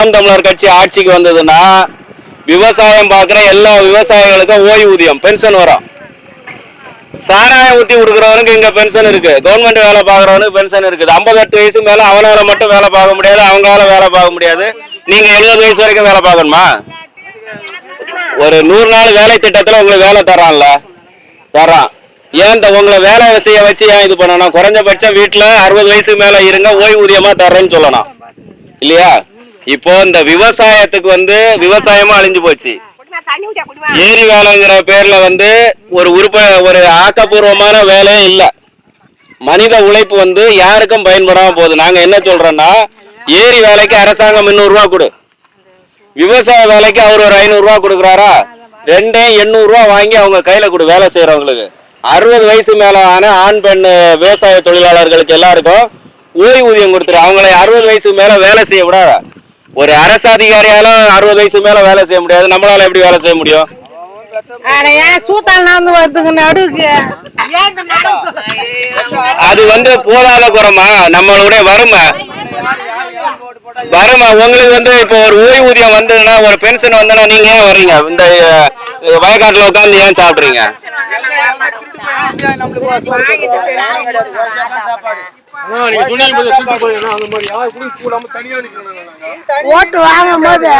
நாம் தமிழர் கட்சி ஆட்சிக்கு வந்ததுன்னா விவசாயம் பார்க்குற எல்லா விவசாயிகளுக்கும் ஓய்வூதியம் பென்ஷன் வரும். சாராயம் ஊற்றி கொடுக்குறவனுக்கு இங்கே பென்ஷன் இருக்குது கவர்மெண்ட் வேலை பார்க்குறவனுக்கு பென்ஷன் இருக்குது. 58 வயசு மேலே அவனால் மட்டும் வேலை பார்க்க முடியாது அவங்களால வேலை பார்க்க முடியாது. நீங்கள் எழுபது வயசு வரைக்கும் வேலை பார்க்கணுமா? ஒரு நூறு நாள் வேலை திட்டத்தில் உங்களுக்கு வேலை தரான்ல தரான் ஏன் இந்த உங்களை வேலை செய்ய வச்சு ஏன் இது பண்ணணும்? குறைஞ்சபட்சம் வீட்டில் அறுபது வயசுக்கு மேலே இருங்க ஓய்வூதியமாக தர்றேன்னு சொல்லணும். இல்லையா? இப்போ இந்த விவசாயத்துக்கு வந்து விவசாயமா அழிஞ்சு போச்சு. ஏரி வேலைங்கிற பேர்ல வந்து ஒரு உறுப்ப ஒரு ஆக்கப்பூர்வமான வேலையே இல்ல. மனித உழைப்பு வந்து யாருக்கும் பயன்படாம போகுது. நாங்க என்ன சொல்றோம்னா ஏரி வேலைக்கு அரசாங்கம் முந்நூறு ரூபா கொடு. விவசாய வேலைக்கு அவர் ஒரு ஐநூறு ரூபா கொடுக்குறாரா? ரெண்டே எண்ணூறு ரூபா வாங்கி அவங்க கையில கொடு வேலை செய்யறவங்களுக்கு அறுபது வயசு மேல ஆன ஆண் பெண் விவசாய தொழிலாளர்களுக்கு எல்லாருக்கும் ஓய்வூதியம் கொடுத்துரு. அவங்களை அறுபது வயசுக்கு மேல வேலை செய்ய விடாதா. ஒரு அரசு அதிகாரியாலும் அறுபது வயசு மேல வேலை செய்ய முடியாது. நம்மளால எப்படி வேலை செய்ய முடியும்? அது வந்து போதாத குறமா? நம்மளுடைய வறுமை. வறுமை. உங்களுக்கு வந்து இப்போ ஒரு ஓய்வூதியம் வந்ததுன்னா ஒரு பென்ஷன் வந்ததுன்னா நீங்க ஏன் வர்றீங்க? இந்த வயக்காட்டுல உட்காந்து ஏன் சாப்பிடுறீங்க? ஓட்டு வாங்கும் போது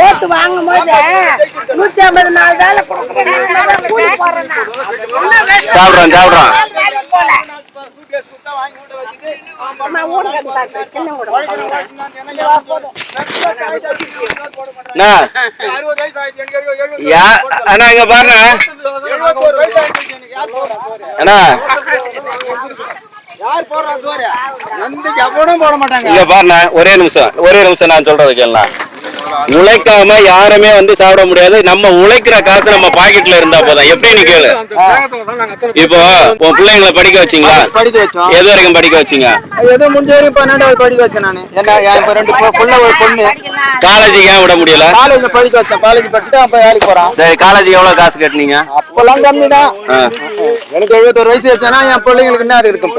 ஓட்டு வாங்கும் போது நூத்தி ஐம்பது நாலு வேலை கொடுக்குறேன் கூலி போடுறேன் சாப்பிடுறோம் சாப்பிடுறோம் நான் ஊடு கட்டுறேன் சின்ன ஊடு அண்ணா, யா அண்ணா இங்க பாருங்க அண்ணா. போட மாட்டாங்க. இங்க பாருண்ணா ஒரே நிமிஷம் ஒரே நிமிஷம் நான் சொல்றது கேளுண்ணா. உழைக்காம யாருமே வந்து சாப்பிட முடியாது. நம்ம உழைக்கிற காசு நம்ம பாக்கெட்ல இருந்தா போதும். எப்படின்னு கேளு. இப்போ உன் பிள்ளைங்களை படிக்க வச்சீங்களா? படிக்க வச்சோம். எது வரைக்கும் படிக்க வச்சீங்க? ஏதோ முடிஞ்ச வரைக்கும் பன்னெண்டாவது படிக்க வச்சேன் நானு. என்ன ரெண்டு புள்ள ஒரு பொண்ணு. காலேஜுக்கு ஏன் விட முடியல? காலேஜ்ல படிக்க வச்சேன். காலேஜ் படிச்சுட்டு அப்ப வேலைக்கு போறான். சரி காலேஜுக்கு எவ்வளவு காசு கட்டுனீங்க? அப்பெல்லாம் கம்மி தான். எனக்கு எழுபத்தொரு வயசு வச்சேன்னா என் பிள்ளைங்களுக்கு என்ன இருக்கும்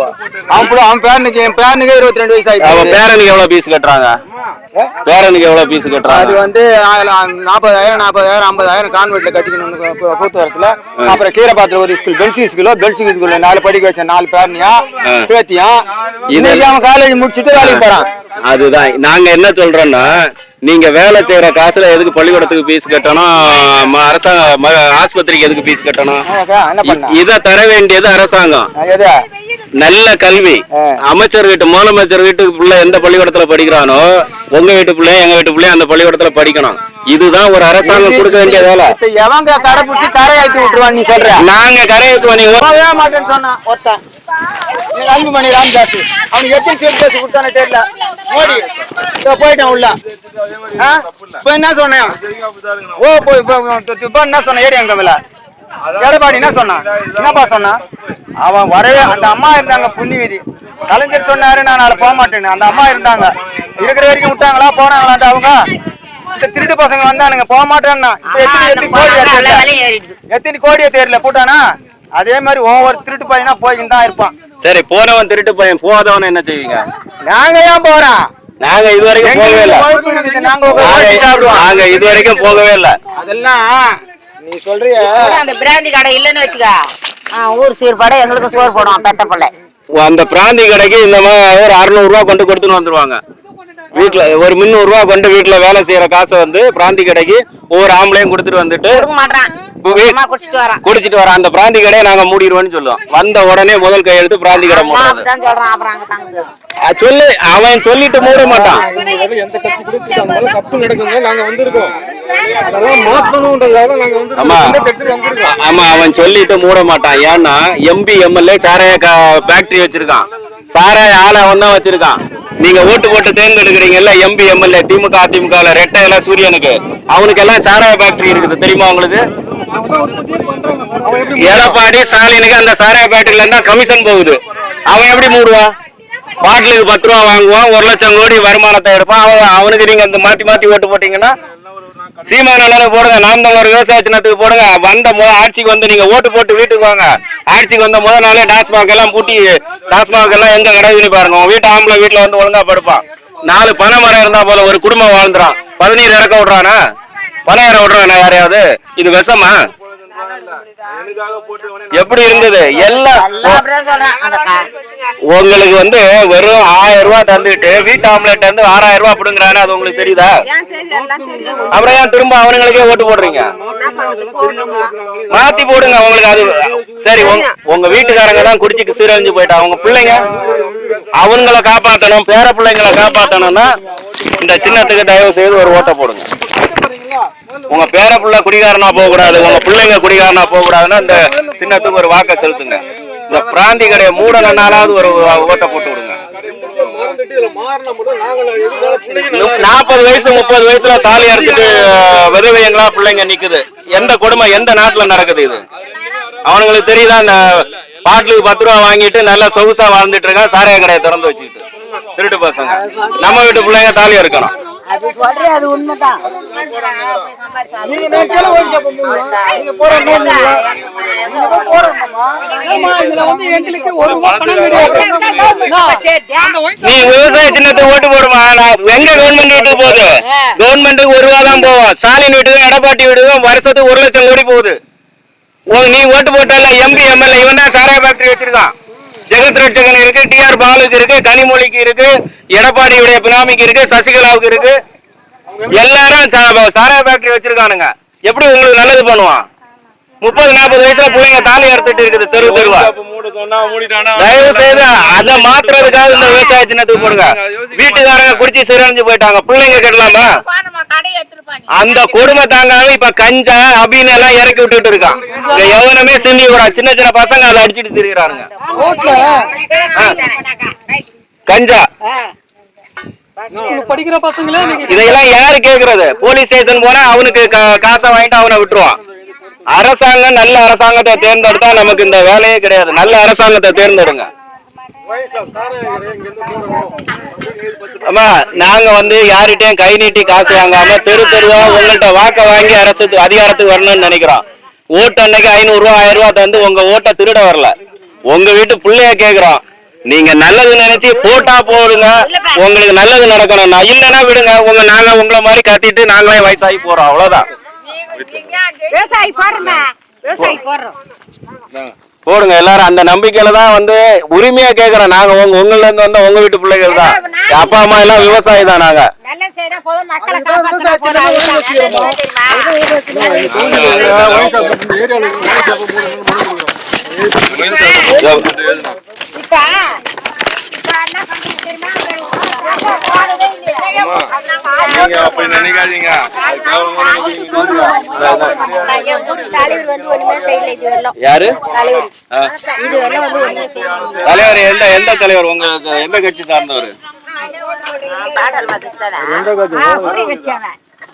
அவன் அவன் பேரனுக்கு என் பேரனுக்கு இருபத்தி ரெண்டு வயசு ஆயிடுச்சு பேரனுக்கு எவ்வளவு பீஸ் கட்டுறாங்க? பேரனுக்கு எவ்வளவு பீஸ் அது வந்து நாற்பதாயிரம் நாற்பதாயிரம் ஐம்பதாயிரம் கான்வென்ட்ல கட்டிக்கணும் போக்குவரத்துல அப்புறம் கீரபாத்திர ஒரு ஸ்கூல் பென்சி ஸ்கூலோ பென்சி ஸ்கூல்ல நாலு படிக்க வச்சேன் நாலு பேரனியா பேத்தியா அவன் காலேஜ் முடிச்சுட்டு வேலைக்கு போறான். அதுதான். நாங்க என்ன சொல்றோம்னா நீங்க வேலை செய்யற காசுல எதுக்கு பள்ளிக்கூடத்துக்கு ஃபீஸ் கட்டணும்? ம- அரசாங்க ம- ஆஸ்பத்திரிக்கு எதுக்கு ஃபீஸ் கட்டணும்? இத தர வேண்டியது அரசாங்கம். எது? நல்ல கல்வி. அமைச்சர் வீட்டு முதலமைச்சர் வீட்டுக்கு பிள்ளை எந்த பள்ளிக்கூடத்துல படிக்கிறானோ உங்க வீட்டு பிள்ளை எங்க வீட்டு பிள்ளை அந்த பள்ளிக்கூடத்துல படிக்கணும். இதுதான் ஒரு அரசாங்கம் கொடுக்க வேண்டிய வேலை. எவங்க கடை பிடிச்சி கரை ஏத்தி விட்டுருவான் நீ சொல்ற? நாங்க நீ போகவே மாட்டேன்னு சொன்னான் ஒருத்தன். நீ அன்பு மணி ராமதாஸ் அவனுக்கு எத்தனை பேசி கொடுத்தானே தெரியல. மோடி போயிட்டான் உள்ள? இப்ப என்ன சொன்னேன்? ஓ போய் இப்ப என்ன சொன்ன ஏடி அங்க மேல? எடப்பாடி என்ன சொன்னான்? என்னப்பா சொன்னான்? அவன் வரவே அந்த அம்மா இருந்தாங்க புண்ணி வீதி கலைஞர் சொன்னாரு நான் நாளை போக மாட்டேன்னு. அந்த அம்மா இருந்தாங்க. இருக்கிற வரைக்கும் விட்டாங்களா போனாங்களா அந்த அவங்க இந்த திருட்டு பசங்க வந்தானுங்க போக மாட்டேன்னா. எத்தனை கோடியை தெரியல போட்டானா? அதே மாதிரி ஒவ்வொரு திருட்டு பையனா போய்கிட்டு தான் இருப்பான். சரி போனவன் திருட்டு பையன் போகாதவன் என்ன செய்வீங்க? நாங்க ஏன் போறோம் நாங்க இது வரைக்கும் போகவே இல்ல. நாங்க இது வரைக்கும் போகவே இல்ல. அதெல்லாம் நீ சொல்றிய? அந்த பிராந்தி கடை இல்லைன்னு வச்சுக்க. ஊர் சீர்பாடு எங்களுக்கு சோறு போடுவான் பெத்த பிள்ளை. அந்த பிராந்தி கடைக்கு இந்த மாதிரி ஒரு அறுநூறு ரூபா கொண்டு கொடுத்துன்னு வந்துருவாங்க. வீட்டுல ஒரு முந்நூறு ரூபா கொண்டு வீட்டுல வேலை செய்யற காசை வந்து பிராந்தி கடைக்கு ஒவ்வொரு ஆம்பளையும் கொடுத்துட்டு வந்துட்டு குடிச்சிட்டு வரான் குடிச்சிட்டு வர. அந்த பிராந்தி கடையை நாங்க மூடிடுவோம்னு சொல்லுவோம். வந்த உடனே முதல் கையெழுத்து பிராந்தி கடை மூடுறது. சொல்லு. அவன் சொல்லிட்டு மூட மாட்டான். எந்த கட்சி கொடுத்துட்டாலும் தப்பு நடக்குங்க. நாங்க வந்திருக்கோம். அதெல்லாம் மாத்தணும்ன்றதுக்காக நாங்க வந்து ஆமா அவன் சொல்லிட்டு மூட மாட்டான். ஏன்னா எம்பி எம்எல்ஏ சாராய ஃபேக்டரி வச்சிருக்கான். சாராய ஆலை அவன் தான் வச்சிருக்கான். நீங்க ஓட்டு போட்டு தேர்ந்தெடுக்கிறீங்கல்ல எம்பி எம்எல்ஏ திமுக அதிமுக ரெட்டை எல்லாம் சூரியனுக்கு. அவனுக்கு எல்லாம் சாராய ஃபேக்டரி இருக்குது. தெரியுமா உங்களுக்கு? எடப்பாடி ஸ்டாலினுக்கு அந்த சாராய இருந்தா கமிஷன் போகுது. அவன் எப்படி மூடுவா? பாட்டிலுக்கு பத்து ரூபா வாங்குவான் ஒரு லட்சம் கோடி வருமானத்தை எடுப்பான். அவன் அவனுக்கு நீங்க இந்த மாத்தி மாத்தி ஓட்டு போட்டீங்கன்னா சீமானு போடுங்க நாம் தமிழர் விவசாய சின்னத்துக்கு போடுங்க. வந்த முத ஆட்சிக்கு வந்து நீங்க ஓட்டு போட்டு வீட்டுக்கு வாங்க. ஆட்சிக்கு வந்த முத நாளே டாஸ்மாக் எல்லாம் பூட்டி டாஸ்மாக் எல்லாம் எங்க கிடைக்குன்னு பாருங்க. வீட்டு ஆம்பளை வீட்டுல வந்து ஒழுங்கா படுப்பான். நாலு பனை மரம் இருந்தா போல ஒரு குடும்பம் வாழ்ந்துறான். பதினீர் இறக்க விடுறானா? இற விடுறானா யாரையாவது. இது விஷமா? எப்படி இருந்தது? எல்லாம் உங்களுக்கு வந்து வெறும் ஆயிரம் ரூபாய் தந்துட்டு வீட்டு ஆம்லெட் வந்து ஆறாயிரம் ரூபாய் அப்படிங்கிறானே அது உங்களுக்கு தெரியுதா? அப்புறம் ஏன் திரும்ப அவனுங்களுக்கே ஓட்டு போடுறீங்க? மாத்தி போடுங்க உங்களுக்கு அது சரி உங்க- வீட்டுக்காரங்க தான் குடிச்சுக்கு சீரழிஞ்சு போயிட்டாங்க உங்க பிள்ளைங்க அவங்கள காப்பாத்தணும் பேர பிள்ளைங்களை காப்பாத்தணும்னா இந்த சின்னத்துக்கு தயவு செய்து ஒரு ஓட்டை போடுங்க. உங்க பேர பிள்ளை குடிகாரனா போக கூடாது உங்க பிள்ளைங்க குடிகாரனா போக கூடாதுன்னா இந்த சின்னத்துக்கு ஒரு வாக்க செலுத்துங்க. இந்த பிராந்தி கடையை மூடனாலாவது ஒரு ஓட்டை போட்டு விடுங்க. நாற்பது வயசு முப்பது வயசுல தாலி அறுத்துட்டு விதவையங்களா பிள்ளைங்க நிக்குது. எந்த கொடுமை எந்த நாட்டுல நடக்குது இது? அவனுங்களுக்கு தெரியுதா இந்த பாட்டிலுக்கு பத்து ரூபா வாங்கிட்டு நல்லா சொகுசா வாழ்ந்துட்டு இருக்கான் சாராய கடையை திறந்து வச்சுக்கிட்டு. திருட்டு பசங்க. நம்ம வீட்டு பிள்ளைங்க தாலி அறுக்கணும். அது சொல்றேன் அது உண்மைதான். நீங்க நினைச்சாலும் ஓடி சாப்பிட முடியும் நீங்க போற ஆமா, இதுல வந்து எங்களுக்கு ஒரு ரூபா பணம் கிடையாது. அந்த ஒயின் நீ விவசாய சின்னத்துக்கு ஓட்டு போடுமா? நான் எங்க கவர்மெண்ட் வீட்டுக்கு போகுது? கவர்மெண்ட்டுக்கு ஒரு ரூபா தான் போவோம். ஸ்டாலின் வீட்டுக்கு எடப்பாடி வீட்டுக்கும் வருஷத்துக்கு ஒரு லட்சம் கோடி போகுது. நீ ஓட்டு போட்டல எம்பி எம்எல்ஏ இவன் தான் சாராய ஃபேக்டரி வச்சிருக்கான். ஜெகத் ரட்சகன் இருக்கு டிஆர் பாலுக்கு இருக்கு கனிமொழிக்கு இருக்கு எடப்பாடியுடைய பினாமிக்கு இருக்கு சசிகலாவுக்கு இருக்கு. எல்லாரும் சா- சாராய ஃபேக்டரி வச்சிருக்கானுங்க. எப்படி உங்களுக்கு நல்லது பண்ணுவான்? முப்பது நாற்பது வயசுல பிள்ளைங்க தாலி அறுத்துட்டு இருக்குது தெரு தெருவா? தயவு செய்து அதை மாத்துறதுக்காக இந்த விவசாய சின்னத்துக்கு போடுங்க. வீட்டுக்காரங்க குடிச்சு சிறஞ்சு போயிட்டாங்க. பிள்ளைங்க கட்டலாமா? அந்த கொடுமை தாங்காம இப்ப கஞ்சா அப்படின்னு எல்லாம் இறக்கி விட்டுட்டு இருக்கான். எவனுமே சிந்தி விடா சின்ன சின்ன பசங்க அதை அடிச்சிட்டு திரிகிறானுங்க கஞ்சா. படிக்கிற பசங்களே இதையெல்லாம் யாரு கேக்குறது? போலீஸ் ஸ்டேஷன் போனா அவனுக்கு கா- காசை வாங்கிட்டு அவனை விட்டுருவான். அரசாங்கம் நல்ல அரசாங்கத்தை தேர்ந்தெடுத்தா நமக்கு இந்த வேலையே கிடையாது. நல்ல அரசாங்கத்தை தேர்ந்தெடுங்க. அம்மா நாங்க வந்து யார்கிட்டயும் கை நீட்டி காசு வாங்காம தெரு தெருவா உங்கள்ட்ட வாக்க வாங்கி அரசு அதிகாரத்துக்கு வரணும்னு நினைக்கிறோம். ஓட்டு அன்னைக்கு ஐநூறு ரூபா ஆயிரம் ரூபாய் தந்து உங்க ஓட்டை திருட வரல. உங்க வீட்டு பிள்ளைய கேக்குறோம். நீங்க நல்லது நினைச்சு போட்டா போடுங்க உங்களுக்கு நல்லது நடக்கணும்னா இல்லைன்னா விடுங்க. உங்க நாங்க உங்களை மாதிரி கத்திட்டு நாங்களே வயசாகி போறோம். அவ்வளவுதான். விவசாயி போடுறோமா விவசாயி போடுறோம். போடுங்க எல்லாரும். அந்த நம்பிக்கையில தான் வந்து உரிமையா கேக்குறோம் நாங்க உங்க உங்கள்ல இருந்து வந்த உங்க வீட்டு பிள்ளைகள் தான். அப்பா அம்மா எல்லாம் விவசாயி தான் நாங்க. இப்ப அப்படி நினைக்காதீங்க தலைவர் வந்து ஒண்ணுமே செய்யல இது வரலாம் யாரு தலைவர். இது வரலாம் வந்து ஒண்ணுமே செய்யல தலைவர் எந்த எந்த தலைவர் உங்களுக்கு எந்த கட்சி சார்ந்தவர் பாடல் மகத்தாரா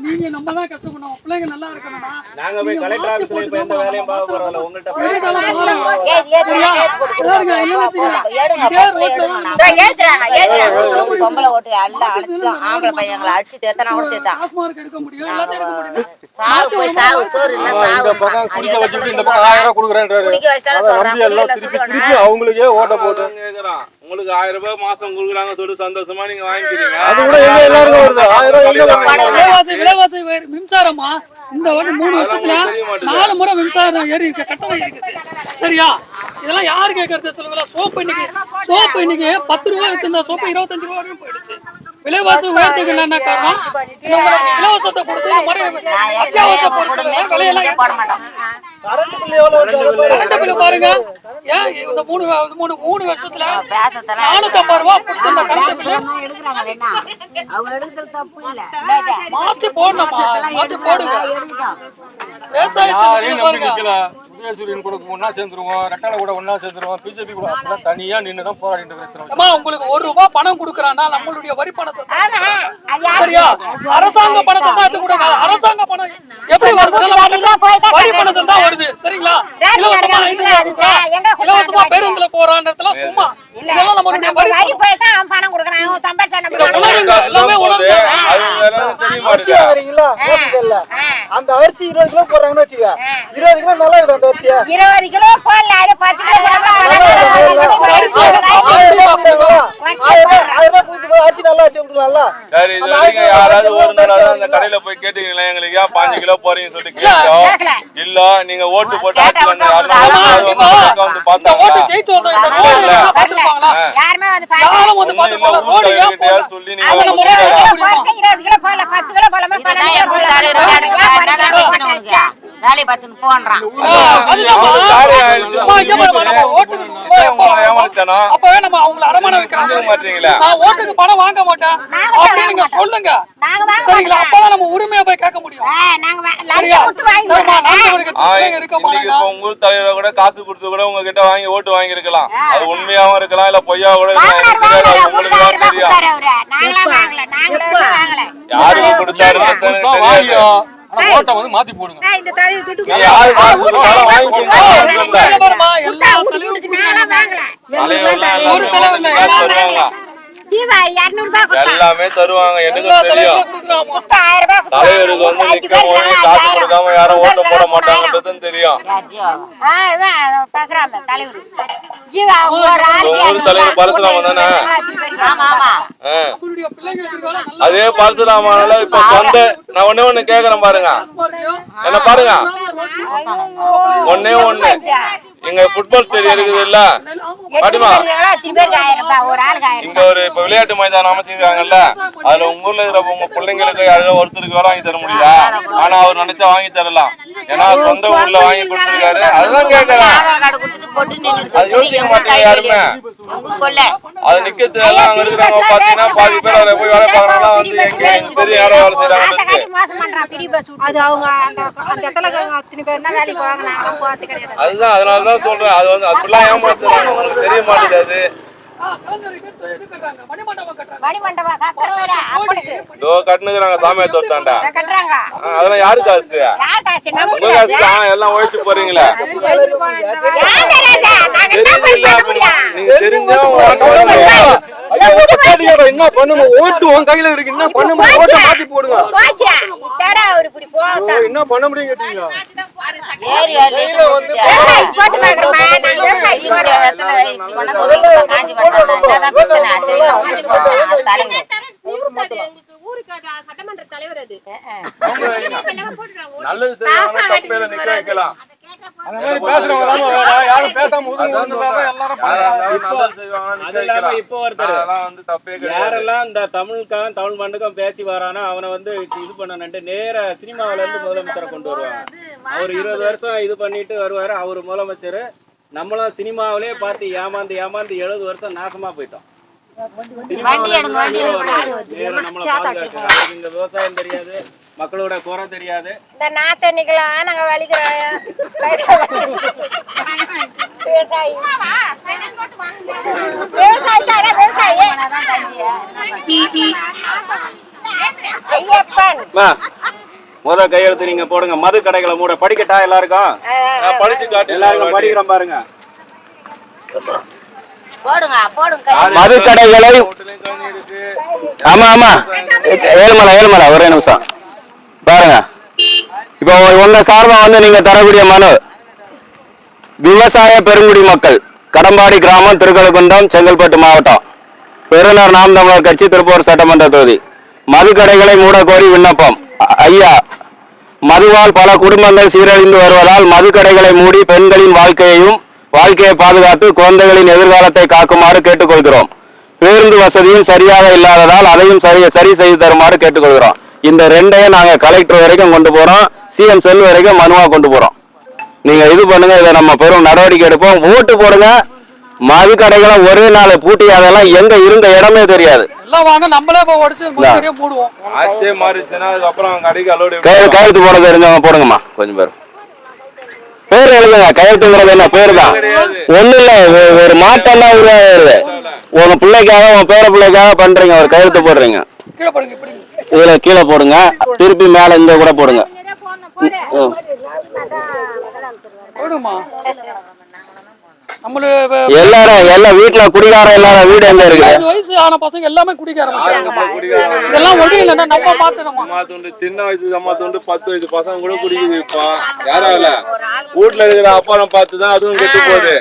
நீங்க நம்ம தான் கஷ்டப்படணும் பிள்ளைங்க நல்லா இருக்கணும்னா போய் கலெக்டர் ஆபீஸ்ல இப்ப எந்த வேலையும் பார்க்க போறோம்ல உங்கள்ட்ட பொம்பளை ஓட்டு எல்லாம் அடிச்சு ஆம்பளை பையங்களை அடிச்சு தேத்தனா கூட தேத்தான் எடுக்க முடியும் சாவு போய் சாவு சோறு இல்ல சாவு குடிக்க வச்சுட்டு இந்த பக்கம் ஆயிரம் கொடுக்குறேன்றாரு குடிக்க சொல்றாங்க அவங்களுக்கே ஓட்ட போட்டு கேக்குறான் உங்களுக்கு ஆயிரம் ரூபாய் மாசம் கொடுக்குறாங்க சொல்லி சந்தோஷமா நீங்க வாங்கிக்கிறீங்க அது கூட எங்க எல்லாருக்கும் வருது ஆயிரம் ரூபாய் எங்க மின்சாரமா? இந்த வந்து மூணு வருஷத்துல நாலு முறை மின்சாரம் ஏறி இருக்கு கட்டணம் இருக்குது சரியா? இதெல்லாம் யாரு கேட்கறது சொல்லுங்களா? சோப்பு இன்னைக்கு சோப்பு இன்னைக்கு பத்து ரூபா வித்திருந்தா சோப்பு இருபத்தஞ்சு ரூபா வரையும் போயிடுச்சு. விலைவாசி உயர்த்துக்கு என்ன காரணம்? இலவசத்தை கொடுத்து அத்தியாவசிய பொருட்கள் விலையெல்லாம் போட மாட்டோம் கரண்ட் பாருங்க. ஏன் இந்த மூணு மூணு மூணு வருஷத்துல நானூத்தி ஐம்பது ரூபா கொடுத்த கரண்ட் பில் எடுக்கிறாங்க என்ன? அவங்க எடுக்கிறது தப்பு இல்ல. மாத்தி போடணுமா மாத்தி போடுங்க. எடுக்கட்டும். விவசாய யாரையும் சின்னத்துல நம்பி பாருங்க. நிக்கல. உதயசூரியன் கூட ஒன்னா சேர்ந்துருவோம். ரெட்டால கூட ஒன்னா சேர்ந்துருவோம். பிஜேபி கூட அப்பெல்லாம் தனியா நின்று தான் போராடிட்டு இருக்கிறோம் அம்மா உங்களுக்கு ஒரு ரூபாய் பணம் கொடுக்குறான்னா நம்மளுடைய வரி பணத்தை? சரியா? அரசாங்க பணத்தை தான் அரசாங்க பணம் எப்படி வருது? வரி பணத்தில் தான் வருது. சரிங்களா? இலவசமா ரூபாய் கொடுக்குறான் இலவசமா பேருந்துல போறான்றதுலாம் சும்மா இதெல்லாம் நம்மளுடைய நம்ம வரி வரி போய் தான் அவன் பணம் கொடுக்குறான். அவன் சம்பாதிச்சா நம்ம இதை பணம் உணருங்க எல்லாமே உணருங்க அது வேற தெரிய அரிசி மாட்டேங்குது. வரீங்களா? ஹோட்டல்ல அந்த அரிசி இருபது கிலோ போடுறாங்கன்னு வச்சுக்க. இருபது கிலோ நல்லா இருக்கும் அந்த அரிசியா? இருபது கிலோ போடல. அது பத்து கிலோ போடலாம். அரிசி நல்லா வச்சு கொடுக்கலாம்ல? சரி இது வரைக்கும் யாராவது ஒரு நாள் அந்த கடையில போய் கேட்டீங்களா? எங்களுக்கு ஏன் பாஞ்சு கிலோ போறீங்கன்னு சொல்லிட்டு கேட்டோம் இல்ல நீங்க ஓட்டு போட்டு ஆட்சி வந்து வந்து பார்த்தாங்க ஓட்டு ஜெயிச்சு வந்தோம். இந்த பார்த்திருப்பாங்களா? யாருமே வந்து. யாரும் வந்து பார்த்திருப்பாங்களா? ரோடு ஏன் போடல? சொல்லி நீங்க அவன் வந்து இருபது கொடுத்தீங்க. கிலோ போட்டு இருபது கிலோ போடல, பத்து வேலையை பார்த்துன்னு போன்றான்? அப்பவே நம்ம அவங்கள அடமானம் வைக்கிறாங்க? நான் ஓட்டுக்கு பணம் வாங்க மாட்டேன். நீங்க சொல்லுங்க. நாங்க வாங்க சரிங்களா. அப்பதான் நம்ம உரிமையா போய் கேட்க முடியும். ஊர் தலைவரை கூட காசு கொடுத்து கூட உங்ககிட்ட வாங்கி ஓட்டு வாங்கி இருக்கலாம் அது உண்மையாவும் இருக்கலாம் இல்ல பொய்யா கூட தெரியும். கொடுத்தாரு வந்து ஓட்டை மாத்தி போடுங்க. யாரு காசு கொடுத்தாலும் வாங்கிக்கோங்க. ஒரு தலைவர் இல்ல, எல்லாமே தருவாங்க எனக்கும் தெரியும். தலைவருக்கு வந்து நிக்க போது காசு. கொடுக்காம யாரும் ஓட்டு போட மாட்டாங்கன்றதும் தெரியும். ஒரு ஊர் தலைவர் பரசுராமன் தானே? ஆமா ஆமா. ஆ. உங்களுடைய பிள்ளைங்க இருக்காங்க நல்லா அதே பரசுராமனால இப்ப சொந்த நான் ஒண்ணே ஒண்ணு கேக்குறேன் பாருங்க. என்ன பாருங்க? ஒண்ணே ஒண்ணு. இங்க ஃபுட்பால் ஸ்டேடியம் இருக்குது இல்ல இங்க ஒரு இப்ப விளையாட்டு மைதானம் அமைச்சிருக்காங்கல்ல அதுல உங்க ஊர்ல இருக்கிற உங்க பிள்ளைங்களுக்கு யாரோ ஒருத்தருக்கு வேலை வாங்கி தர முடியல ஆனா அவர் நினைச்சா வாங்கி தரலாம். ஏன்னா சொந்த ஊர்ல வாங்கி கொடுத்துருக்காரு. அதுதான் கேக்குறேன். ஆதார் கார்டு கொடுத்துட்டு போட்டு நின்னுட்டு அது யோசிக்க மாட்டீங்க யாருமே? அது நிக்கிறது எல்லாம் அங்க இருக்கிறவங்க பாத்தீங்கன்னா பாதி பேர் போய் வேலை பாக்குறாங்க வந்து எங்க தெரியும் யாரோ வேலை அதுதான் அதனாலதான் சொல்றேன். அது வந்து அப்படிலாம் ஏமாத்துறாங்க. உங்களுக்கு தெரிய மாட்டேங்குது அதெல்லாம் யாரு காசு எல்லாம் ஒழிச்சு போறீங்களே. தெரிஞ்சா என்ன பண்ணுங்க? ஓட்டு உன் கையில இருக்கு என்ன பண்ண முடியும் ஓட்டை மாத்தி போடுங்க. என்ன பண்ண முடியும் கேட்டீங்க பண்ணாங்க நல்லது யாரெல்லாம் இந்த தமிழுக்காக தமிழ் மண்ணுக்கும் பேசி வரானோ அவனை வந்து இது பண்ணணுன்ட்டு நேரா சினிமாவுல இருந்து முதலமைச்சரை கொண்டு வருவாங்க. அவர் இருபது வருஷம் இது பண்ணிட்டு வருவாரு. அவர் முதலமைச்சர். நம்மளும் சினிமாவிலே பார்த்து ஏமாந்து ஏமாந்து எழுபது வருஷம் நாசமா போயிட்டோம். வண்டி எடுங்க, வண்டி நேரா நம்மளை பாதுகாக்கிறாங்க இந்த விவசாயம் தெரியாது. மக்களோட குறை தெரியாது. இந்த நாத்தண்ணிக்கெல்லாம் நாங்க வலிக்கிறோம் விவசாயி விவசாயி ஐயப்பன். முத கையெழுத்து நீங்க போடுங்க. மது கடைகளை மூட. படிக்கட்டா எல்லாருக்கும்? நான் படிச்சு காட்டு எல்லாருக்கும் படிக்கிறோம் பாருங்க. மது கடைகளை ஆமா. ஏழுமலை ஏழுமலை ஒரே நிமிஷம். பாருங்க. இப்போ உங்க சார்பா வந்து நீங்க தரக்கூடிய மனு. விவசாய பெருங்குடி மக்கள் கடம்பாடி கிராமம் திருக்கழுக்குன்றம் செங்கல்பட்டு மாவட்டம். பெருநர் நாம் தமிழர் கட்சி திருப்பூர் சட்டமன்ற தொகுதி. மதுக்கடைகளை மூடக்கோரி விண்ணப்பம். ஐயா மதுவால் பல குடும்பங்கள் சீரழிந்து வருவதால் மதுக்கடைகளை மூடி பெண்களின் வாழ்க்கையையும் வாழ்க்கையை பாதுகாத்து குழந்தைகளின் எதிர்காலத்தை காக்குமாறு கேட்டுக்கொள்கிறோம். பேருந்து வசதியும் சரியாக இல்லாததால் அதையும் சரி சரி செய்து தருமாறு கேட்டுக்கொள்கிறோம். இந்த ரெண்டையும் நாங்க கலெக்டர் வரைக்கும் கொண்டு போறோம். சிஎம் செல் வரைக்கும் மனுவா கொண்டு போறோம். நீங்க இது பண்ணுங்க இதை நம்ம பெரும் நடவடிக்கை எடுப்போம். ஓட்டு போடுங்க. மது கடைகளை ஒரே நாள் பூட்டி அதெல்லாம் எங்க இருந்த இடமே தெரியாது. கையெழுத்து போட தெரிஞ்சவங்க போடுங்கம்மா கொஞ்சம் பேர். பேர் எழுதுங்க கையெழுத்துங்கிறது என்ன பேர் தான் ஒண்ணு இல்ல ஒரு மாற்றம்லாம் உருவாகுது உங்க பிள்ளைக்காக உங்க பேர பிள்ளைக்காக பண்றீங்க ஒரு கையெழுத்து போடுறீங்க. இதுல கீழே போடுங்க. திருப்பி மேல இந்த கூட போடுங்க. எல்லாரும் எல்லா வீட்டுல குடிகாரம் இல்லாத வீடு எங்க பதினஞ்சு வயசு ஆன பசங்க எல்லாமே குடிக்க ஆரம்பிச்சாங்க இதெல்லாம் ஒடி இல்லைன்னா நம்ம மாத்தணுமா அம்மா துண்டு சின்ன வயசு அம்மா துண்டு பத்து வயசு பசங்க கூட குடிக்குது இப்போ யாரும் இல்ல. வீட்டுல இருக்கிற அப்பாரம் பார்த்து தான் அதுவும் கெட்டு போகுது.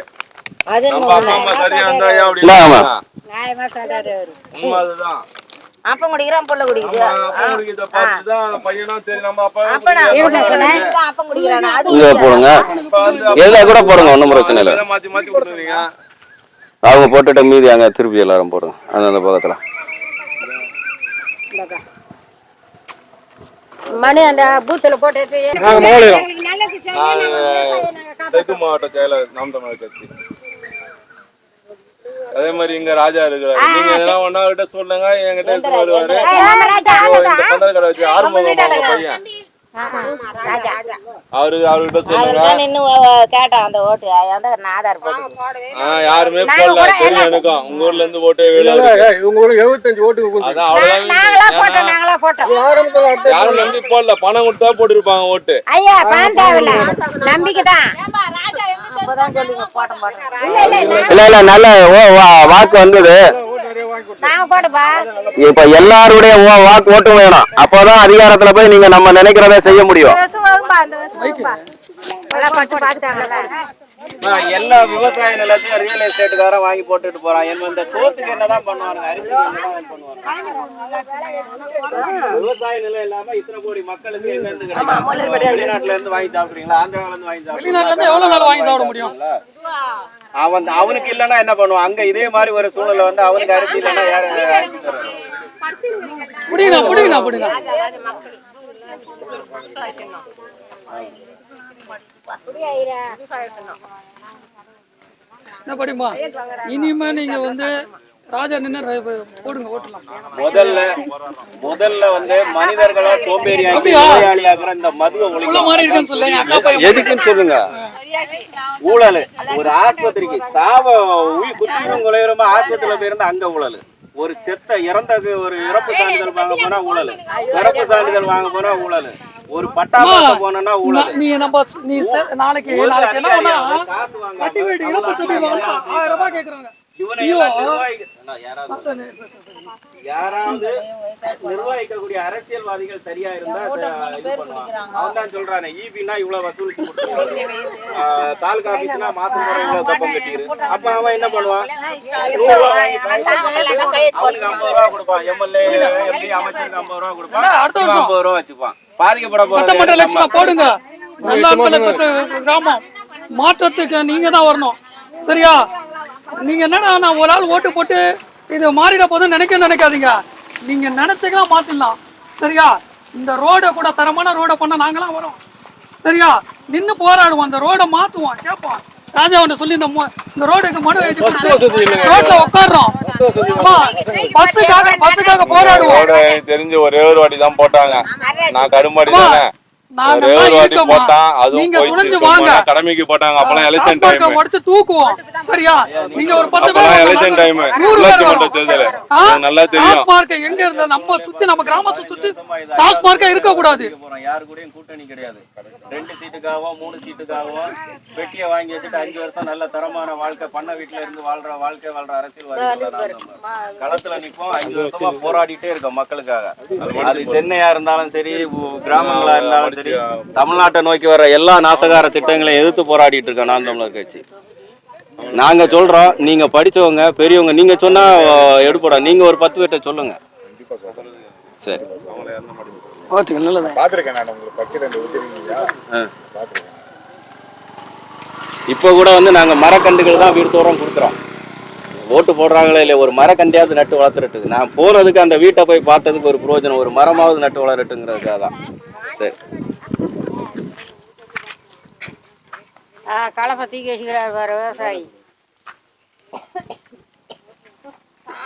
நம்ம அம்மா சரியா இருந்தா ஏன் அப்படி ஆமா. இருக்காங்க? உண்மை அதுதான். அப்ப குடிக்கிறான். புள்ள குடிக்குது இங்க போடுங்க. கூட போடுங்க ஒண்ணும் பிரச்சனை இல்லை. அவங்க போட்டுட்டு மீதி அங்க திருப்பி எல்லாரும் போடுங்க. அந்தந்த பக்கத்துல. மணி அந்த பூத்துல போட்டு நாங்க மகளிரம் தெற்கு மாவட்ட செயலர் நாம் தமிழர் கட்சி. அதே மாதிரி இங்க ராஜா இருக்கிறாரு. நீங்க எதனா ஒன்னா கிட்ட சொல்லுங்க என்கிட்ட வருவாரு. இந்த கடை வச்சு ஆறுமுகம் பையன். அவரு அவர்கிட்ட சொல்லுங்க. ஓட்டு. யாருமே போடல. தெரியும் எனக்கும் உங்க ஊர்ல இருந்து ஓட்டே இவங்க ஒரு எழுபத்தஞ்சு ஓட்டுக்கு கொடுத்து- அதான் அவ்வளவுதான் நாங்களா போட்டோம் நாங்களா போட்டோம். யாரும் நம்பி போடல. பணம் கொடுத்தா போட்டிருப்பாங்க ஓட்டு. ஐயா இல்ல இல்ல நல்ல ஓ- வா- வாக்கு வந்தது. இப்ப எல்லாருடைய ஓ- வாக்கு ஓட்டும் வேணும். அப்பதான் அதிகாரத்துல போய் நீங்க நம்ம நினைக்கிறத செய்ய முடியும். எல்லா விவசாய நிலத்தையும் ரியல் எஸ்டேட்டுக்காரன் வாங்கி போட்டுட்டு போறான். என்ன இந்த சோத்துக்கு என்னதான் பண்ணுவாங்க அரிசி பண்ணுவாங்க விவசாய நிலம் இல்லாம இத்தனை கோடி மக்களுக்கு எங்க இருந்து வெளிநாட்டுல இருந்து வாங்கி சாப்பிடுறீங்களா? ஆந்திரால இருந்து வாங்கி இருந்து எவ்வளவு நாள் வாங்கி சாப்பிட முடியும்? சாப்பிடுறீங்களா அவன் அவனுக்கு இல்லைன்னா என்ன பண்ணுவான்? அங்க இதே மாதிரி ஒரு சூழ்நிலை வந்து அவனுக்கு அரிசி இல்லைன்னா யாரு அரிசி தருவாங்க? முடியுண்ணா முடியுண்ணா முடியுண்ணா என்ன படிமா இனிமே நீங்க வந்து ராஜா நின்று போடுங்க ஓட்டலாம். முதல்ல முதல்ல வந்து மனிதர்களை அப்படியா? நோயாளியாக்குற இந்த மதுவை உள்ள மாறி இருக்குன்னு சொல்ல எதுக்குன்னு சொல்லுங்க. ஊழல். ஒரு ஆஸ்பத்திரிக்கு. சாவ உயிர் குத்தியும் குலையுறமா? ஆஸ்பத்திரியில போயிருந்தா அங்க ஊழல். ஒரு செத்த இறந்தது ஒரு இறப்பு சான்றிதழ் வாங்க போனா ஊழல். இறப்பு சான்றிதழ் வாங்க போனா ஊழல். ஒரு பட்டா பார்க்க போனா ஊழல். நீ நம்ம நீ நாளைக்கு என்ன பண்ணா? ரூபாய் கேக்குறாங்க. இவனை எல்லாம் யாராவது யாராவது நிர்வகிக்கக்கூடிய அரசியல்வாதிகள் சரியா இருந்தா அவன் தான் சொல்றானே ஈபினா இவ்வளவு ஆஹ், தாலுகா ஆபீஸ்னா மாசம் பூரா இவ்வளவு தொப்பம் கட்டிரு அப்ப அவன் என்ன பண்ணுவான் அவனுக்கு ஐம்பது ரூபா கொடுப்பான் எம்எல்ஏ எம்பி அமைச்சருக்கு ஐம்பது ரூபா கொடுப்பான் அடுத்த வருஷம்? ஐம்பது ரூபா வச்சுப்பான் பாதிக்கப்பட போறது எலெக்ஷன் போடுங்க நல்லா கிராமம் மாற்றத்துக்கு நீங்க தான் வரணும் சரியா நீங்க என்னன்னா நான் ஒரு ஆள் ஓட்டு போட்டு இது மாறிட போதும் நினைக்க நினைக்காதீங்க. நீங்க நினைச்சீங்கன்னா மாத்திடலாம். சரியா? இந்த ரோட கூட தரமான ரோட பண்ண நாங்களாம் வரோம். சரியா? நின்னு போராடுவோம். அந்த ரோட மாத்துவோம். கேட்போம். ராஜா அவன் சொல்லி இந்த இந்த ரோடுக்கு மனு ரோட்ல உட்காடுறோம் பஸ்ஸுக்காக பஸ்ஸுக்காக போராடுவோம். தெரிஞ்சு ஒரே ஒரு வாட்டி தான் போட்டாங்க. நான் கரும்பாடி தானே. நாங்க ஒரே ஒரு வாட்டி இருக்கோமா? போட்டான் அதுவும் நீங்க போயிடுச்சு துணிஞ்சு சும்மா வாங்க. கடமைக்கு போட்டாங்க அப்பெல்லாம் எலெக்ஷன் டைம் டாஸ்மார்க்கை உடைச்சு தூக்குவோம். சரியா? நீங்க ஒரு பத்து பேர் அப்பெல்லாம் எலெக்ஷன் டைம் நூறு உள்ளாட்சி பேர் மன்ற தேர்தல். ஆ? எனக்கு நல்லா தெரியும். டாஸ்மார்க் எங்க இருந்த நம்ம சுத்தி நம்ம கிராமத்தை சுத்தி டாஸ்மார்க்கே இருக்க கூடாது போறோம். யாரு கூடயும் கூட்டணி கிடையாது. ரெண்டு சீட்டுக்காகவும் மூணு சீட்டுக்காகவும் பெட்டியை வாங்கி வச்சுட்டு அஞ்சு வருஷம் நல்ல தரமான வாழ்க்கை பண்ண வீட்டுல இருந்து வாழ்ற வாழ்க்கை வாழ்ற அரசியல்வாதி களத்துல நிப்போம் அஞ்சு வருஷமா போராடிட்டே இருக்கோம் மக்களுக்காக. அது சென்னையா இருந்தாலும் சரி கிராமங்களா இருந்தாலும் தமிழ்நாட்டை நோக்கி வர எல்லா நாசகார திட்டங்களையும் எதிர்த்து போராடிட்டு இருக்கோம் நான் தமிழர் கட்சி. நாங்க சொல்றோம் நீங்க படிச்சவங்க பெரியவங்க நீங்க சொன்னா எடுப்படா நீங்க ஒரு பத்து பேர்ட்ட சொல்லுங்க. சரி. இப்போ கூட வந்து நாங்க மரக்கண்டுகள் தான் வீடுதோறும் கொடுக்குறோம். ஓட்டு போடுறாங்களே இல்லையா? ஒரு மரக்கண்டையாவது நட்டு வளர்த்துறதுக்கு. நான் போனதுக்கு அந்த வீட்டை போய் பார்த்ததுக்கு ஒரு பிரயோஜனம் ஒரு மரமாவது நட்டு வளரட்டுங்கிறதுக்காக தான். சரி. களை பற்றி வச்சுக்கிறார் பாரு விவசாயி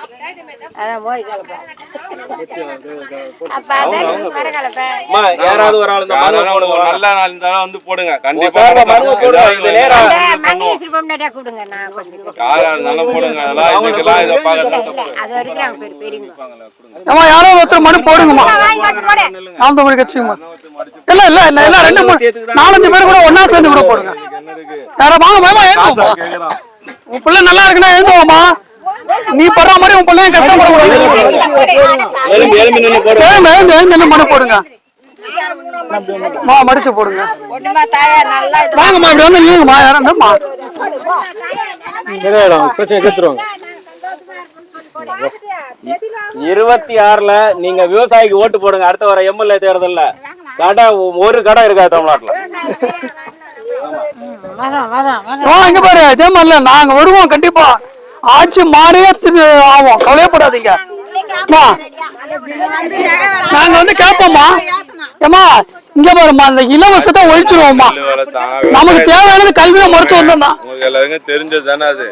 அதான் போய் கலப்பா அப்ப அதான் வர கலப்பா அம்மா யாராவது ஒரு ஆள் போடுங்க நல்ல நாள் இருந்தாலும் வந்து கண்டிப்பா யாரா இருந்தாலும் அதெல்லாம் இதுக்கெல்லாம் இதை பார்க்க அது வரைக்கும் அவங்க பேர் பெரியவங்க ஏமா யாரோ ஒருத்தர் மனு போடுங்கம்மா. நாம் தமிழ் கட்சிங்கம்மா இல்ல இல்ல இல்ல இல்ல ரெண்டு மூணு நாலஞ்சு பேர் கூட ஒண்ணா சேர்ந்து கூட போடுங்க. யாரா வாங்க மாமா எழுந்துவோமா உன் பிள்ளை நல்லா இருக்குன்னா எழுந்துவோமா நீ படுற மாதிரி உன் பிள்ளையும் கஷ்டப்படக்கூடாது எழுந்து எழுந்து மனு போடுங்க. மா மடிச்சு போடுங்க. வாங்கம்மா இப்படி வந்து இல்லைங்கம்மா யாரம்மா பிரச்சனை கேத்துருவாங்க இருபத்தி ஆறுல நீங்க விவசாயிக்கு ஓட்டு போடுங்க. அடுத்த வர எம்எல்ஏ தேர்தல்ல. கடை ஒரு கடை இருக்காது தமிழ்நாட்டுல. வா இங்க பாரு. இதே மாதிரில நாங்க வருவோம் கண்டிப்பா. ஆட்சி மாறியே திரு ஆவோம். கவலையப்படாதீங்க. அம்மா, நாங்க வந்து கேட்போம்மா ஏமா இங்க பாருமா அந்த இலவசத்தை ஒழிச்சிருவோம்மா. நமக்கு தேவையானது கல்வியும் மருத்துவம் தான்? தெரிஞ்சது தானே அது?